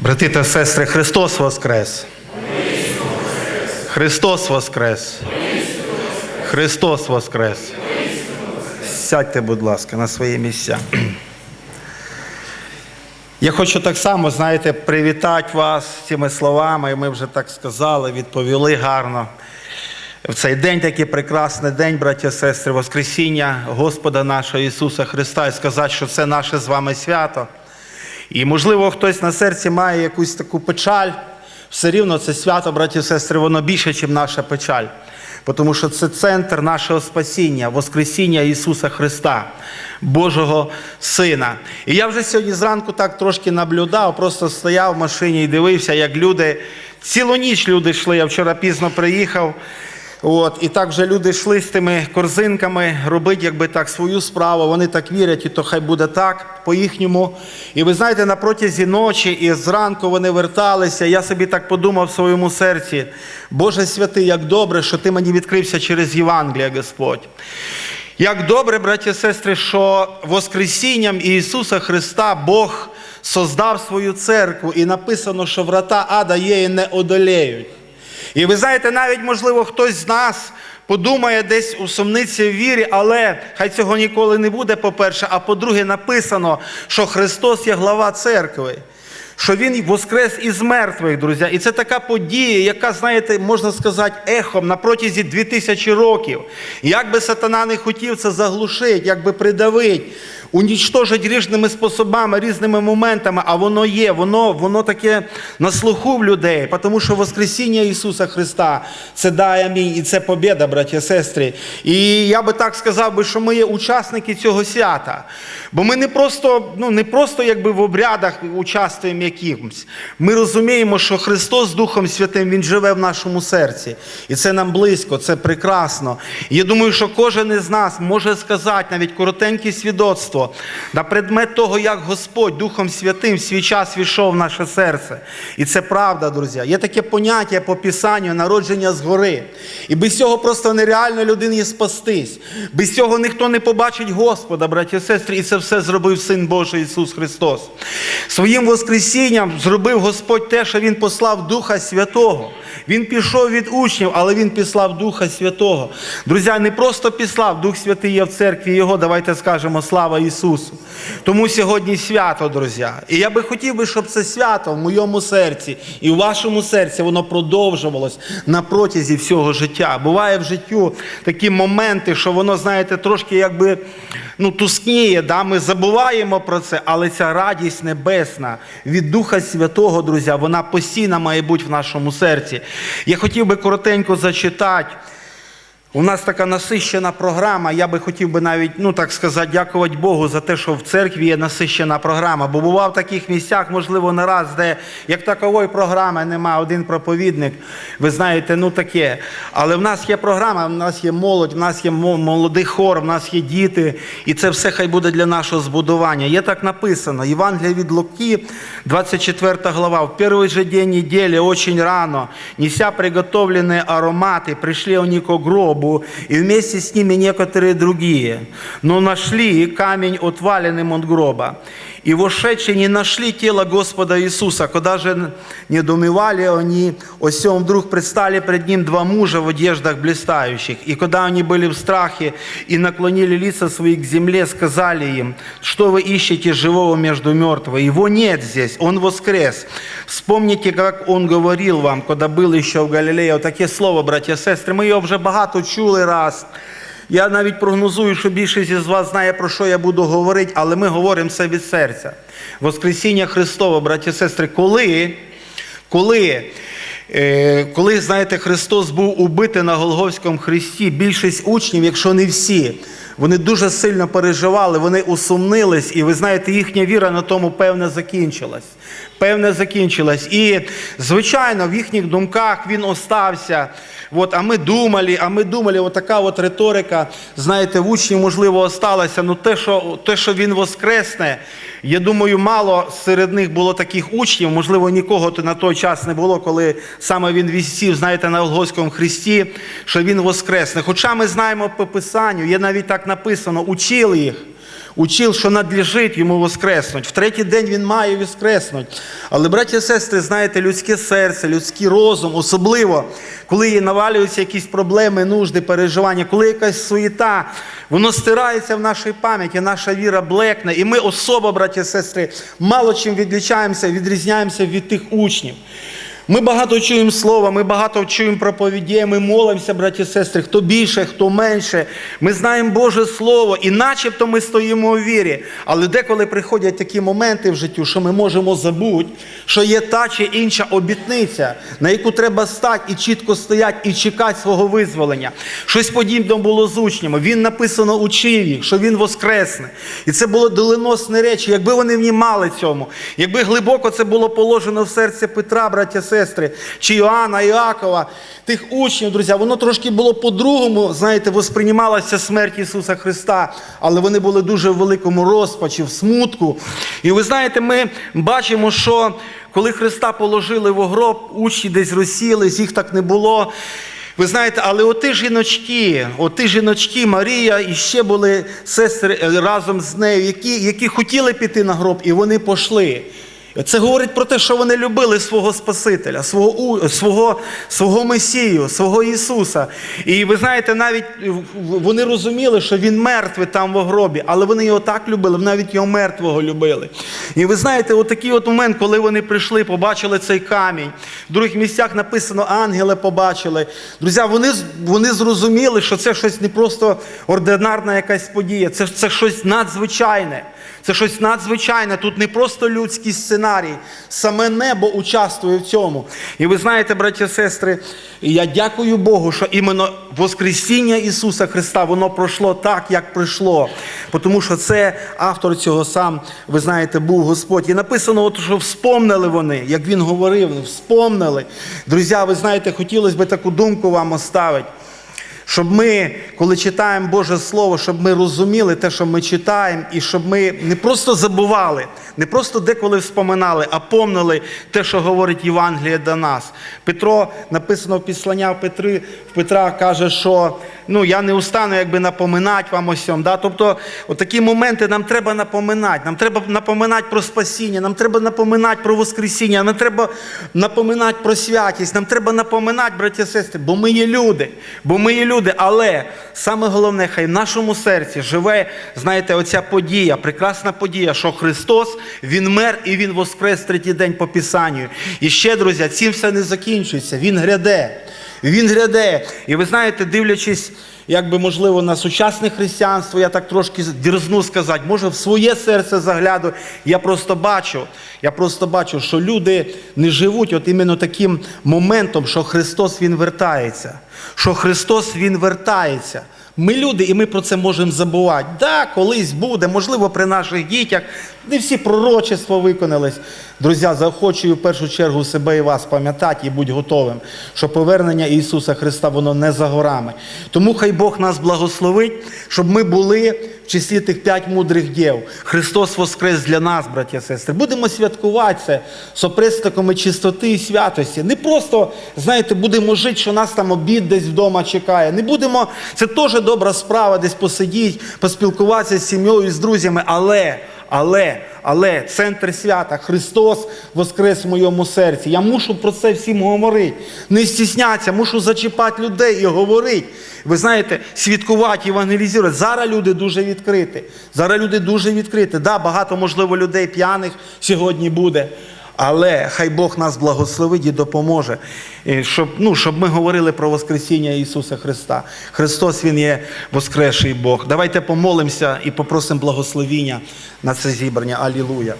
Брати та сестри, Христос Воскрес! Христос Воскрес! Христос Воскрес! Сядьте, будь ласка, на свої місця. Я хочу так само, знаєте, привітати вас цими словами. Ми вже так сказали, відповіли гарно. В цей день такий прекрасний день, браті і сестри, Воскресіння Господа нашого Ісуса Христа і сказати, що це наше з вами свято. І, можливо, хтось на серці має якусь таку печаль. Все рівно це свято, браті і сестри, воно більше, ніж наша печаль. Тому що це центр нашого спасіння, Воскресіння Ісуса Христа, Божого Сина. І я вже сьогодні зранку так трошки наблюдав, просто стояв в машині і дивився, як люди, цілу ніч люди йшли. Я вчора пізно приїхав. От, і так вже люди йшли з тими корзинками, робити якби так свою справу. Вони так вірять, і то хай буде так по-їхньому. І ви знаєте, на протязі ночі і зранку вони верталися. Я собі так подумав в своєму серці, Боже святий, як добре, що ти мені відкрився через Євангелія, Господь. Як добре, браті і сестри, що Воскресінням Ісуса Христа Бог создав свою церкву, і написано, що врата ада її не одолеють. І ви знаєте, навіть, можливо, хтось з нас подумає десь у сумниці в вірі, але хай цього ніколи не буде, по-перше, а по-друге, написано, що Христос є глава церкви. Що Він воскрес із мертвих, друзі. І це така подія, яка, знаєте, можна сказати, ехом на протязі 2000 років. Як би сатана не хотів це заглушити, як би придавити, унічтожить різними способами, різними моментами, а воно є, воно воно таке на слуху в людей, тому що Воскресіння Ісуса Христа це дає амінь, і це побіда, браті і сестри. І я би так сказав, би, що ми є учасники цього свята. Бо ми не просто, ну, не просто якби в обрядах участвуємо якимось. Ми розуміємо, що Христос з Духом Святим Він живе в нашому серці. І це нам близько, це прекрасно. І я думаю, що кожен із нас може сказати навіть коротеньке свідоцтво на предмет того, як Господь Духом Святим в свій час війшов в наше серце. І це правда, друзі. Є таке поняття по Писанню народження згори. І без цього просто нереально людині спастись. Без цього ніхто не побачить Господа, браті і сестри, і це все зробив Син Божий Ісус Христос. Своїм Воскресінням зробив Господь те, що Він послав Духа Святого. Він пішов від учнів, але Він післав Духа Святого. Друзі, не просто післав, Дух Святий є в церкві Його, давайте скажемо слава Ісусу. Тому сьогодні свято, друзі. І я би хотів би, щоб це свято в моєму серці і в вашому серці воно продовжувалось на протязі всього життя. Буває в життю такі моменти, що воно, знаєте, трошки якби ну, тускніє, да? ми забуваємо про це, але ця радість небесна від Духа Святого, друзі, вона постійно має бути в нашому серці. Я хотів би коротенько зачитати. У нас така насищена програма. Я би хотів би навіть, ну так сказати, дякувати Богу за те, що в церкві є насищена програма. Бо бував в таких місцях, можливо, не раз, де як такової програми нема, один проповідник. Ви знаєте, ну таке. Але в нас є програма, в нас є молодь, в нас є молодий хор, в нас є діти, і це все хай буде для нашого збудування. Є так написано: Євангелія від Луки, 24 глава. В перший же день недели, очень рано, неся приготовленные ароматы, пришли они к гробу, и вместе с ними некоторые другие. Но нашли камень отваленным от гроба И вошедшие не нашли тело Господа Иисуса. Когда же недоумевали они, о сем вдруг предстали пред ним два мужа в одеждах блистающих. И когда они были в страхе и наклонили лица свои к земле, сказали им, что вы ищете живого между мертвыми? Его нет здесь, он воскрес. Вспомните, как он говорил вам, когда был еще в Галилее. Отаке слово, браті і сестри. Ми його вже багато чули раз. Я навіть прогнозую, що більшість із вас знає, про що я буду говорити, але ми говоримо це від серця. Воскресіння Христове, браті і сестри, коли, коли, е, коли, знаєте, Христос був убитий на Голговському хресті, більшість учнів, якщо не всі, вони дуже сильно переживали, вони усумнились, і ви знаєте, їхня віра на тому певне закінчилась. Певне закінчилась. І, звичайно, в їхніх думках він остався. От, а ми думали, а ми думали, от така от риторика, знаєте, в учнів, можливо, осталася. Ну те, що, те, що він воскресне, я думаю, мало серед них було таких учнів, можливо, нікого то на той час не було, коли саме він вісів, знаєте, на Голгофському хресті, що він воскресне. Хоча ми знаємо по Писанню, є навіть так написано, учили їх. Учив, що надлежить йому воскреснуть. В третій день він має воскреснути. Але, браті і сестри, знаєте, людське серце, людський розум, особливо, коли навалюються якісь проблеми, нужди, переживання, коли якась суєта, воно стирається в нашій пам'яті, наша віра блекне, і ми особа, браті і сестри, мало чим відлічаємося, відрізняємося від тих учнів. Ми багато чуємо слова, ми багато чуємо проповіді, ми молимося, браті і сестри, хто більше, хто менше. Ми знаємо Боже Слово, і начебто ми стоїмо у вірі. Але деколи приходять такі моменти в життю, що ми можемо забути, що є та чи інша обітниця, на яку треба стати і чітко стояти і чекати свого визволення. Щось подібне було з учнями. Він написано учив їх, що він воскресне. І це було доленосні речі. Якби вони внімали цьому, якби глибоко це було положено в серце Петра, браття сестри, чи Йоанна, Іакова, тих учнів, друзі, воно трошки було по-другому, знаєте, восприймалася смерть Ісуса Христа, але вони були дуже в великому розпачі, в смутку. І ви знаєте, ми бачимо, що коли Христа положили в гроб, учні десь розсілись, їх так не було. Ви знаєте, але оті жіночки, оті жіночки, Марія і ще були сестри е, разом з нею, які, які хотіли піти на гроб, і вони пішли. Це говорить про те, що вони любили свого Спасителя, свого, свого, свого Месію, свого Ісуса. І ви знаєте, навіть вони розуміли, що Він мертвий там в гробі, але вони його так любили, навіть його мертвого любили. І ви знаєте, отакий от момент, коли вони прийшли, побачили цей камінь. В других місцях написано, ангели побачили. Друзі, вони, вони зрозуміли, що це щось не просто ординарна якась подія, це, це щось надзвичайне. Це щось надзвичайне. Тут не просто людський сценарій, саме небо участвує в цьому. І ви знаєте, браті і сестри, я дякую Богу, що іменно Воскресіння Ісуса Христа воно пройшло так, як прийшло. Тому що це автор цього сам, ви знаєте, був Господь. І написано, от, що вспомнили вони, як він говорив, вспомнили. Друзі, ви знаєте, хотілося б таку думку вам оставити. Щоб ми, коли читаємо Боже Слово, щоб ми розуміли те, що ми читаємо, і щоб ми не просто забували, не просто деколи вспоминали, а помнили те, що говорить Євангеліє до нас. Петро написано в післання в Петри, в Петра каже, що ну, я не устану якби напоминати вам усьому. Да? Тобто, такі моменти нам треба напоминати. Нам треба напоминати про спасіння, нам треба напоминати про Воскресіння, нам треба напоминати про святість, нам треба напоминати, браті і сестри, бо ми є люди, бо ми є люди. Але саме головне, хай в нашому серці живе, знаєте, оця подія, прекрасна подія, що Христос, Він мер і Він воскрес третій день по Писанню. І ще, друзі, цим все не закінчується. Він гряде. Він гряде. І ви знаєте, дивлячись, якби можливо на сучасне християнство, я так трошки дерзну сказати, може в своє серце загляду. Я просто бачу, я просто бачу, що люди не живуть от іменно таким моментом, що Христос Він вертається. Що Христос Він вертається. Ми люди, і ми про це можемо забувати. Да, колись буде, можливо, при наших дітях не всі пророчества виконались. Друзі, заохочую в першу чергу себе і вас пам'ятати і будь готовим, що повернення Ісуса Христа воно не за горами. Тому хай Бог нас благословить, щоб ми були в числі тих п'ять мудрих дів. Христос воскрес для нас, браття і сестри. Будемо святкувати це з оприсками чистоти і святості. Не просто, знаєте, будемо жити, що нас там обід десь вдома чекає. Не будемо, це теж добра справа, десь посидіти, поспілкуватися з сім'єю, з друзями, але. Але, але центр свята, Христос воскрес в моєму серці. Я мушу про це всім говорити. Не стісняться, мушу зачіпати людей і говорити. Ви знаєте, свідкувати, евангелізувати. Зараз люди дуже відкриті. Зараз люди дуже відкриті. Да, багато, можливо, людей п'яних сьогодні буде. Але хай Бог нас благословить і допоможе, щоб, ну, щоб ми говорили про Воскресіння Ісуса Христа. Христос Він є воскресший Бог. Давайте помолимося і попросимо благословіння на це зібрання. Алілуя.